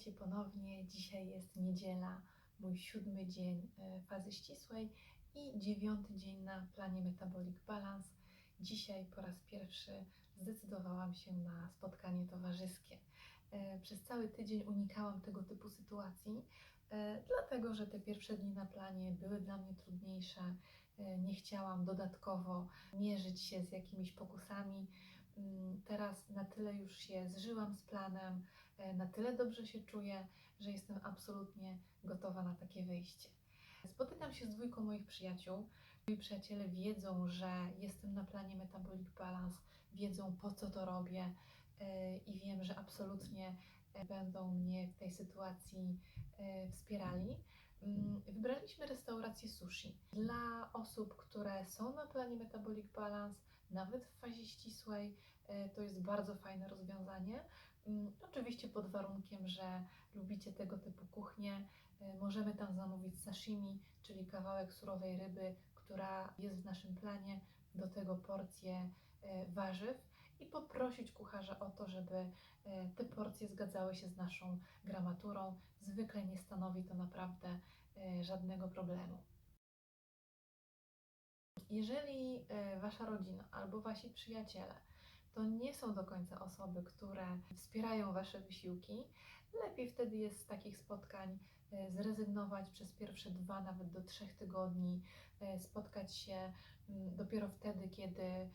Witajcie ponownie. Dzisiaj jest niedziela, mój siódmy dzień e, fazy ścisłej i dziewiąty dzień na planie Metabolic Balance. Dzisiaj po raz pierwszy zdecydowałam się na spotkanie towarzyskie. E, Przez cały tydzień unikałam tego typu sytuacji, e, dlatego że te pierwsze dni na planie były dla mnie trudniejsze. Nie chciałam dodatkowo mierzyć się z jakimiś pokusami. Mm, Teraz na tyle już się zżyłam z planem, na tyle dobrze się czuję, że jestem absolutnie gotowa na takie wyjście. Spotykam się z dwójką moich przyjaciół. Moi przyjaciele wiedzą, że jestem na planie Metabolic Balance, wiedzą po co to robię e, i wiem, że absolutnie e, będą mnie w tej sytuacji e, wspierali. Mm, Wybraliśmy restaurację sushi dla osób, które są na planie Metabolic Balance, nawet w fazie ścisłej. e, To jest bardzo fajne rozwiązanie. Oczywiście pod warunkiem, że lubicie tego typu kuchnię. E, Możemy tam zamówić sashimi, czyli kawałek surowej ryby, która jest w naszym planie, do tego porcje e, warzyw i poprosić kucharza o to, żeby e, te porcje zgadzały się z naszą gramaturą. Zwykle nie stanowi to naprawdę żadnego problemu. Jeżeli wasza rodzina albo wasi przyjaciele to nie są do końca osoby, które wspierają wasze wysiłki, lepiej wtedy jest z takich spotkań e, zrezygnować przez pierwsze dwa, nawet do trzech tygodni, e, spotkać się mm, dopiero wtedy, kiedy e,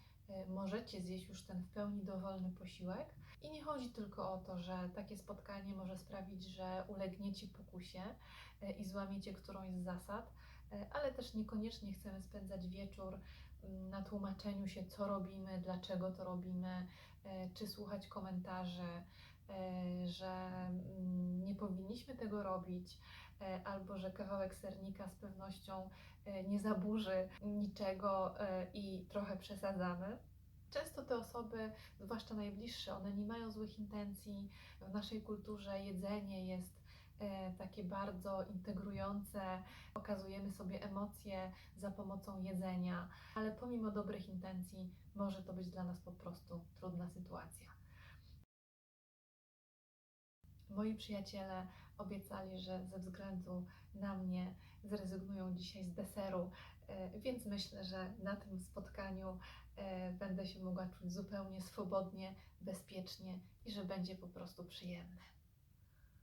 możecie zjeść już ten w pełni dowolny posiłek. I nie chodzi tylko o to, że takie spotkanie może sprawić, że ulegniecie pokusie i złamiecie którąś z zasad, ale też niekoniecznie chcemy spędzać wieczór mm, na tłumaczeniu się, co robimy, dlaczego to robimy, e, czy słuchać komentarzy, e, że mm, nie powinniśmy tego robić, e, albo że kawałek sernika z pewnością e, nie zaburzy niczego e, i trochę przesadzamy. Często te osoby, zwłaszcza najbliższe, one nie mają złych intencji. W naszej kulturze jedzenie jest e, takie bardzo integrujące, okazujemy sobie emocje za pomocą jedzenia, ale pomimo dobrych intencji może to być dla nas po prostu trudna sytuacja. Moi przyjaciele obiecali, że ze względu na mnie zrezygnują dzisiaj z deseru, e, więc myślę, że na tym spotkaniu e, będę się mogła czuć zupełnie swobodnie, bezpiecznie i że będzie po prostu przyjemne.